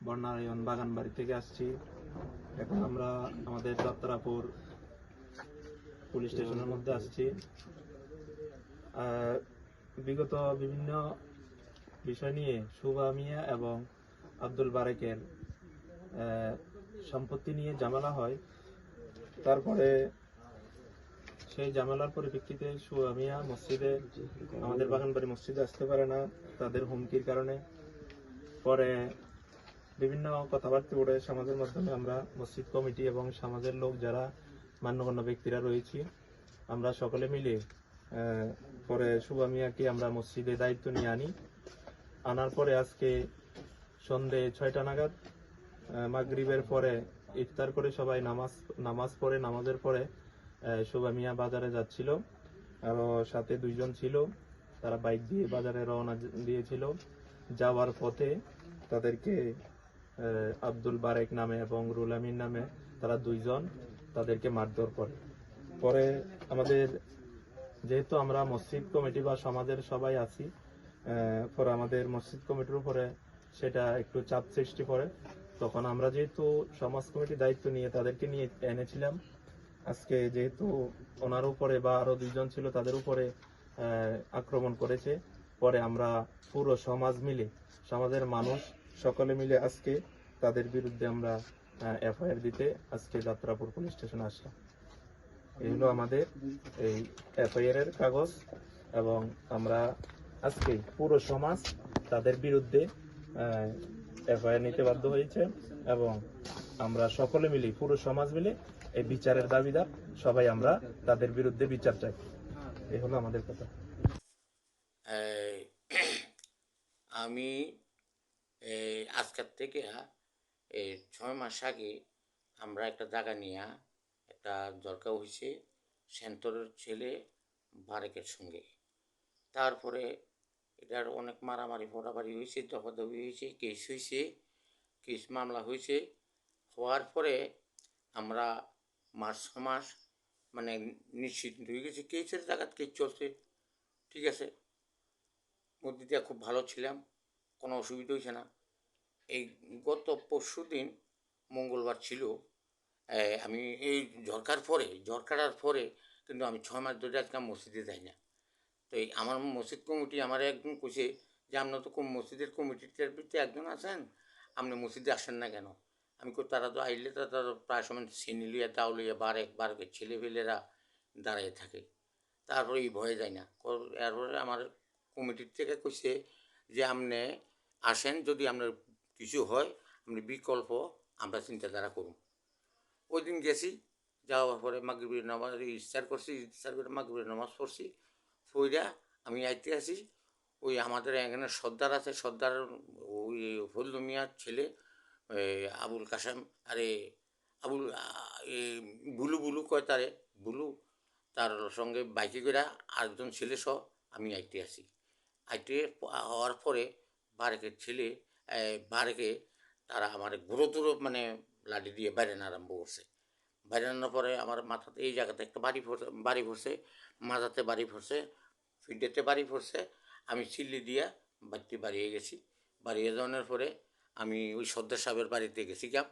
বর্ণারায়ণ বাগান বাড়ি থেকে আসছি। এখন আমরা আমাদের যাত্রাপুর পুলিশ স্টেশনের মধ্যে আসছি। বিগত বিভিন্ন বিষয় নিয়ে শুভা মিয়া এবং আব্দুল বারেকের সম্পত্তি নিয়ে ঝামেলা হয়। তারপরে সেই ঝামেলার পরিপ্রেক্ষিতে শুভা মিয়া মসজিদে, আমাদের বাগানবাড়ি মসজিদে আসতে পারে না। তাদের হুমকির কারণে পরে বিভিন্ন কথাবার্তা উঠে সমাজের মাধ্যমে আমরা মসজিদ কমিটি এবং সমাজের লোক যারা মান্যগণ্য ব্যক্তিরা রয়েছি, আমরা সকলে মিলে পরে শুভা মিয়াকে আমরা মসজিদে দায়িত্ব নিয়ে আনি। আনার পরে আজকে সন্ধে ছয়টা নাগাদ মাগরিবের পরে ইফতার করে সবাই নামাজ নামাজ পড়ে, নামাজের পরে শুভা মিয়া বাজারে যাচ্ছিল। আরও সাথে দুইজন ছিল, তারা বাইক দিয়ে বাজারে রওনা দিয়েছিল। যাওয়ার পথে তাদেরকে আব্দুল বারেক নামে এবং রুল আমিন নামে তারা দুইজন তাদেরকে মারধর করে। পরে আমাদের, যেহেতু আমরা মসজিদ কমিটি বা সমাজের সবাই আছি পরে আমাদের মসজিদ কমিটির উপরে সেটা একটু চাপ সৃষ্টি করে। তখন আমরা যেহেতু সমাজ কমিটির দায়িত্ব নিয়ে তাদেরকে নিয়ে এনেছিলাম, আজকে যেহেতু ওনার উপরে বা আরও দুইজন ছিল তাদের উপরে আক্রমণ করেছে পরে আমরা পুরো সমাজ মিলে, সমাজের মানুষ সকলে মিলে আজকে তাদের বিরুদ্ধে আমরা এফআইআর দিতে আজকে যাত্রাপুর পুলিশ স্টেশনে আসলাম। এই হলো আমাদের এই এফআইআর এর কাগজ এবং আমরা আজকে পুরো সমাজ তাদের বিরুদ্ধে এফআইআর নিতে বাধ্য হয়েছে এবং আমরা সকলে মিলে, পুরো সমাজ মিলে এই বিচারের দাবিদার সবাই আমরা তাদের বিরুদ্ধে বিচার চাই। এই হলো আমাদের কথা এই, আমি এই আজকের থেকে এই ছয় মাস আগে আমরা একটা জায়গা নিয়ে একটা দরকার হয়েছে, সেন্টরের ছেলে বারেকের সঙ্গে। তারপরে এটার অনেক মারামারি ফোটাফারি হয়েছে, দফাদফি হয়েছে কেস হয়েছে কেস মামলা হয়েছে। হওয়ার পরে আমরা মাস মাস মানে নিশ্চিত হয়ে গেছে কেসের জায়গাত কেস চলছে। ঠিক আছে। মধ্যে দিয়ে খুব ভালো ছিলাম। কোনো অসুবিধা হয়েছে না। এই গত পরশু দিন মঙ্গলবার ছিল আমি এই ঝড়কার পরে ঝড়কাটার পরে কিন্তু আমি ছয় মাস ধরে আজকে মসজিদে যাই না। তো এই আমার মসজিদ কমিটি আমার একজন কইছে যে আপনার তো মসজিদের কমিটির ভিতরে একজন আছেন, আপনি মসজিদে আসেন না কেন? আমি কই, তারা তো আইলে তারা প্রায় সময় সিনিলিয়া দাউলিয়া বারেক বারেক ছেলেপেলেরা দাঁড়িয়ে থাকে। তারপরে এই ভয়ে যায় না। এরপরে আমার কমিটির থেকে কইছে যে, আপনি আসেন, যদি আপনার কিছু হয়, আপনি বিকল্প আমরা চিন্তাধারা করুন। ওই দিন গেছি, যাওয়ার পরে মাগরিবের নামাজ ইস্তার করছি ইস্তার করে মাগরিবের নামাজ পড়ছি। পইরা আমি আইতে আসি, ওই আমাদের এখানে সর্দার আছে, সর্দার, ওই ফজলু মিয়ার ছেলে আবুল কাসেম আরে, আবুল বুলু বুলু কয় তারে, বুলু, তার সঙ্গে বাইকে করে আরেকজন ছেলে সহ আমি আইতে আসি। আইতে হওয়ার পরে বারেকের ছেলে বারেকে তারা আমার গুঁড়ো মানে লাঠি দিয়ে বাইরেন আরম্ভ করছে। বাইরানোর পরে আমার মাথাতে এই জায়গাতে একটা বাড়ি পড়ছে বাড়ি পড়ছে, মাথাতে বাড়ি পড়ছে ফিডেতে বাড়ি পড়ছে, আমি চিল্লি দিয়া বাড়িতে বাড়িয়ে গেছি। বাড়িয়ে যাওয়ানোর পরে আমি ওই সর্দার সাহেবের বাড়িতে গেছি কাম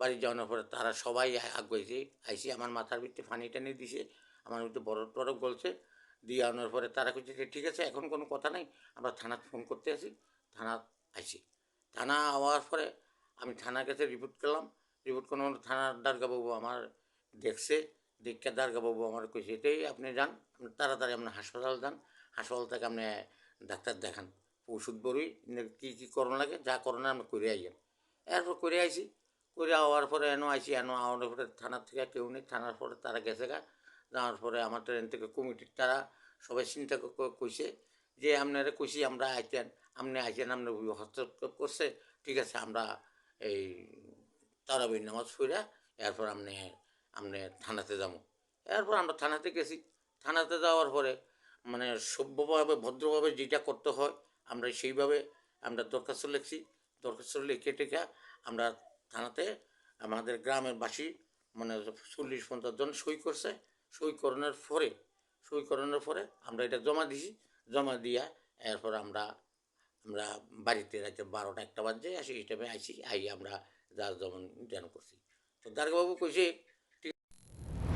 বাড়ি যাওয়ানোর পরে তারা সবাই আগুয়েছে আইসি আমার মাথার ভিতরে পানি টানি দিছে, আমার ভিতরে বরফ টরফ গলছে। দিয়ে আনার পরে তারা কইছে ঠিক আছে, এখন কোনো কথা নাই, আমরা থানাত ফোন করতে আসি থানা আইসি থানা আওয়ার পরে আমি থানার কাছে রিপোর্ট করলাম। রিপোর্ট কোনো থানার দারগাবাবু আমার দেখছে, দেখে দারগাবাবু আমার কইছে, এটাই আপনি যান তাড়াতাড়ি আপনি হাসপাতাল যান, হাসপাতাল থেকে আপনি ডাক্তার দেখান, ওষুধ বড়ই কী কী করণ লাগে, যা করণে আপনি করে আইয়েন। এরপর করে আইছি, করে আওয়ার পরে এনো আইসি এনো আওয়ার পরে থানার থেকে কেউ নেই, থানার পরে তারা গেছে গা, যাওয়ার পরে আমার ট্রেন থেকে কমিটির তারা সবাই চিন্তা কইছে যে আপনারা কইছি, আমরা আইতেন আপনি আইতেন আপনি হস্তক্ষেপ করছে, ঠিক আছে, আমরা এই তারাবি নামাজ পড়া, এরপর আপনি আপনি থানাতে যাব। এরপর আমরা থানাতে গেছি। থানাতে যাওয়ার পরে মানে সভ্যভাবে, ভদ্রভাবে যেটা করতে হয়, আমরা সেইভাবে আমরা দরখাস্ত লিখছি। দরখাস্ত লিখে টেখে আমরা থানাতে, আমাদের গ্রামের বাসী মানে চল্লিশ পঞ্চাশ জন সই করছে। সই করানোর পরে, সই করানোর পরে আমরা এটা জমা দিছি। জমা দিয়া এরপর আমরা আমরা বাড়িতে রাতে বারোটা একটা বাজে আসি টাইমে আইসি আই আমরা যার যেমন যেন করছি। তো দারগাবাবু কইছে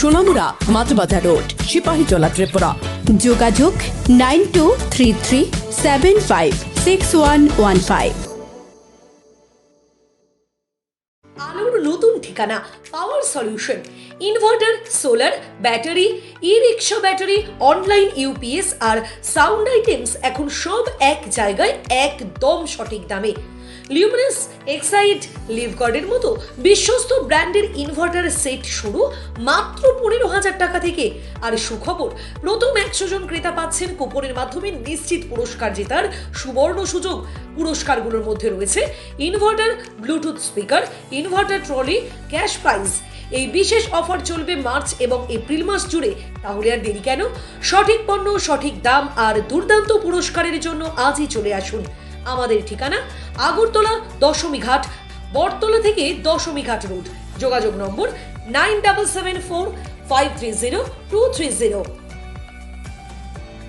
Sonamura, Matbazar road Sipahijala Tripura. যোগাযোগ nine two three three seven five six one one five. আলোর নতুন ঠিকানা, power solution. Inverter, solar, battery e rickshaw battery, online UPS আর সাউন্ড আইটেমস এখন সব এক জায়গায় একদম সঠিক দামে। লিউমিনাস এক্সাইড লিভগার্ডের মতো বিশ্বস্ত ব্র্যান্ডের ইনভার্টার সেট শুরু মাত্র পনেরো হাজার টাকা থেকে। আর সুখবর প্রথম একশো জন ক্রেতা পাচ্ছেন কুপনের মাধ্যমে নিশ্চিত পুরস্কার জেতার সুবর্ণ সুযোগ। পুরস্কারগুলোর মধ্যে রয়েছে inverter Bluetooth speaker inverter trolley cash prize এই বিশেষ অফার চলবে মার্চ এবং এপ্রিল মাস জুড়ে। তাহলে আর দেরি কেন? সঠিক পণ্য, সঠিক দাম আর দুর্দান্ত পুরস্কারের জন্য আজই চলে আসুন। আমাদের ঠিকানা আগরতলা দশমী ঘাট, বটতলা থেকে দশমী ঘাট রোড। যোগাযোগ number nine double seven four five three zero two three zero.